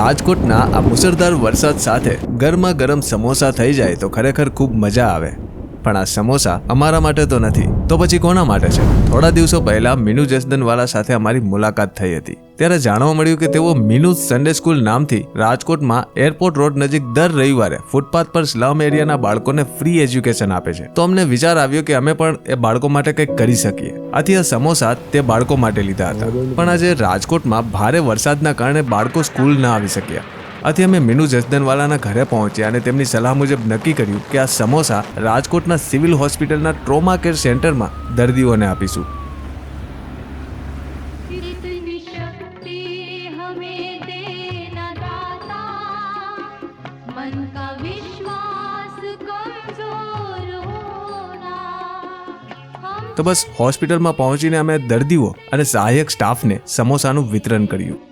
રાજકોટના આ મુસળધાર વરસાદ સાથે ગરમા ગરમ સમોસા થઈ જાય તો ખરેખર ખૂબ મજા આવે. પણ આ સમોસા અમારા માટે તો નથી. તો પછી કોના માટે છે? થોડા દિવસો પહેલા મીનુ જસદનવાલા સાથે અમારી મુલાકાત થઈ હતી. ત્યારે જાણવા મળ્યું કે તેઓ મીનુ સન્ડે સ્કૂલ નામથી રાજકોટમાં એરપોર્ટ રોડ નજીક દર રવિવારે ફૂટપાથ પર સ્લમ એરિયાના બાળકોને ફ્રી એજ્યુકેશન આપે છે. તો અમને વિચાર આવ્યો કે અમે પણ એ બાળકો માટે કંઈક કરી શકીએ. આથી આ સમોસા તે બાળકો માટે લીધા હતા. પણ આજે રાજકોટમાં ભારે વરસાદના કારણે બાળકો સ્કૂલ ન આવી શક્યા. આથી અમે મીનુ જસદનવાલાના ઘરે પહોંચ્યા અને તેમની સલાહ મુજબ નક્કી કર્યું કે આ સમોસા રાજકોટના સિવિલ હોસ્પિટલના ટ્રોમા કેર સેન્ટરમાં દર્દીઓને આપીશું. इतनी शक्ति हमें देना दाता मन का विश्वास कमजोर होना हम તો બસ હોસ્પિટલમાં પહોંચીને અમે દર્દીઓ અને સહાયક સ્ટાફને સમોસાનું વિતરણ કર્યું